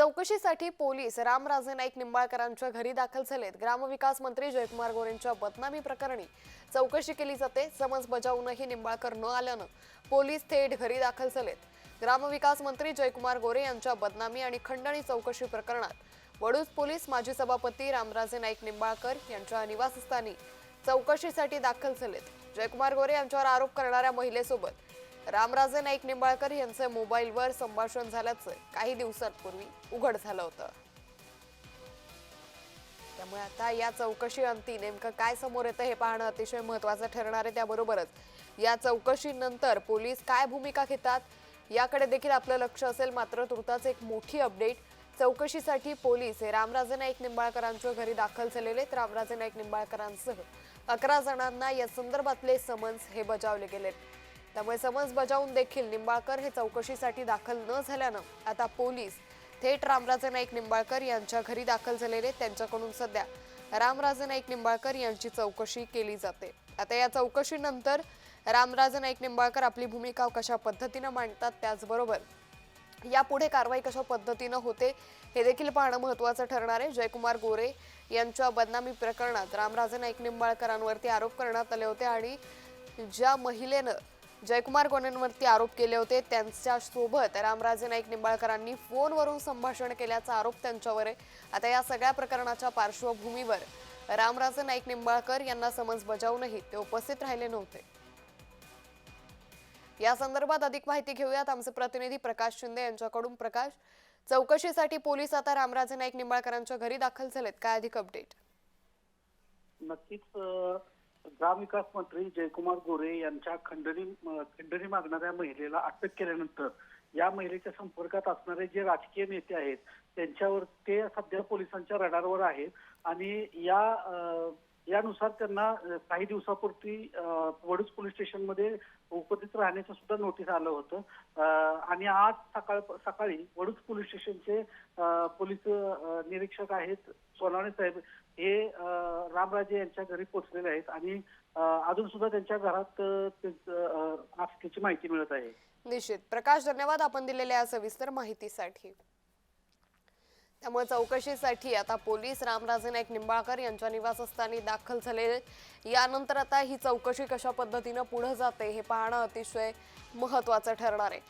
चौकशीसाठी पोलीस रामराजे नाईक निंबाळकरांच्या घरी दाखल झालेत. ग्रामविकास मंत्री जयकुमार गोरेंच्या बदनामी प्रकरणी चौकशी केली जाते. समज बजावूनही निंबाळकर न आल्यानं पोलीस थेट घरी दाखल झालेत. ग्रामविकास मंत्री जयकुमार गोरे यांच्या बदनामी आणि खंडणी चौकशी प्रकरणात वडूज पोलीस माजी सभापती रामराजे नाईक निंबाळकर यांच्या निवासस्थानी चौकशीसाठी दाखल झालेत. जयकुमार गोरे यांच्यावर आरोप करणाऱ्या महिलेसोबत रामराजे नाईक निंबाळकर यांचे मोबाईलवर संभाषण झाल्याचं काही दिवसांपूर्वी उघड झालं होतं. त्यामुळे आता या चौकशी अंती नेमकं काय समोर येतं हे पाहणं अतिशय महत्वाचं ठरणार आहे त्याबरोबरच. या चौकशीनंतर पोलीस काय भूमिका घेतात याकडे देखील आपलं लक्ष असेल. मात्र तुर्ताच एक मोठी अपडेट. चौकशीसाठी पोलीस हे रामराजे नाईक निंबाळकरांच्या घरी दाखल झालेले आहेत. रामराजे नाईक निंबाळकरांसह अकरा जणांना या संदर्भातले समन्स हे बजावले गेलेत. त्यामुळे समन्स बजावून देखील निंबाळकर हे चौकशीसाठी दाखल न झाल्यानं आता पोलीस थेट रामराजे नाईक निंबाळकर यांच्या घरी दाखल झालेले आहेत. त्यांच्याकडून सध्या रामराजे नाईक निंबाळकर यांची चौकशी केली जाते आता या चौकशीनंतर रामराजे नाईक निंबाळकर आपली भूमिका कशा पद्धतीनं मांडतात त्याचबरोबर यापुढे कारवाई कशा पद्धतीनं होते हे देखील पाहणं महत्त्वाचं ठरणार आहे जयकुमार गोरे यांच्या बदनामी प्रकरणात रामराजे नाईक निंबाळकरांवरती आरोप करण्यात आले होते आणि ज्या महिलेनं जयकुमार गोरेंवरती आरोप केले होते. त्यांच्यासोबत रामराजे नाईक निंबाळकरांनी फोनवरून संभाषण केल्याचा आरोप त्यांच्यावर आहे. आता या सगळ्या प्रकरणाच्या पार्श्वभूमीवर रामराजे नाईक निंबाळकर यांना समज बजावूनही ते उपस्थित राहिले नव्हते. या संदर्भात अधिक माहिती घेऊयात. आमचे प्रतिनिधी प्रकाश शिंदे यांच्याकडून. प्रकाश चौकशीसाठी पोलीस आता रामराजे नाईक निंबाळकरांच्या घरी दाखल झालेत. काय अधिक अपडेट नक्कीच ग्रामविकास मंत्री जयकुमार गोरे यांच्या खंडणी खंडणी मागणाऱ्या महिलेला अटक केल्यानंतर या महिलेच्या संपर्कात असणारे जे राजकीय नेते आहेत त्यांच्यावर ते सध्या पोलिसांच्या रडारवर आहेत आणि या अ, यानुसार त्यांना काही दिवसापूर्वी वडूज पोलीस स्टेशनमध्ये उपस्थित राहण्याचं सुद्धा नोटीस आलं होतं. आणि आज सकाळ सकाळी वडूज पोलीस स्टेशनचे पोलीस निरीक्षक आहेत सोनावणे साहेब हे रामराजे यांच्या घरी पोहोचलेले आहेत आणि अजून सुद्धा त्यांच्या घरात अ, माहिती मिळत आहे. निश्चित. प्रकाश धन्यवाद आपण दिलेल्या सविस्तर माहितीसाठी. त्यामुळे चौकशीसाठी आता पोलीस रामराजे नाईक निंबाळकर यांच्या निवासस्थानी दाखल झाले. यानंतर आता ही चौकशी कशा पद्धतीनं पुढे जाते हे पाहणं अतिशय महत्वाचं ठरणार आहे.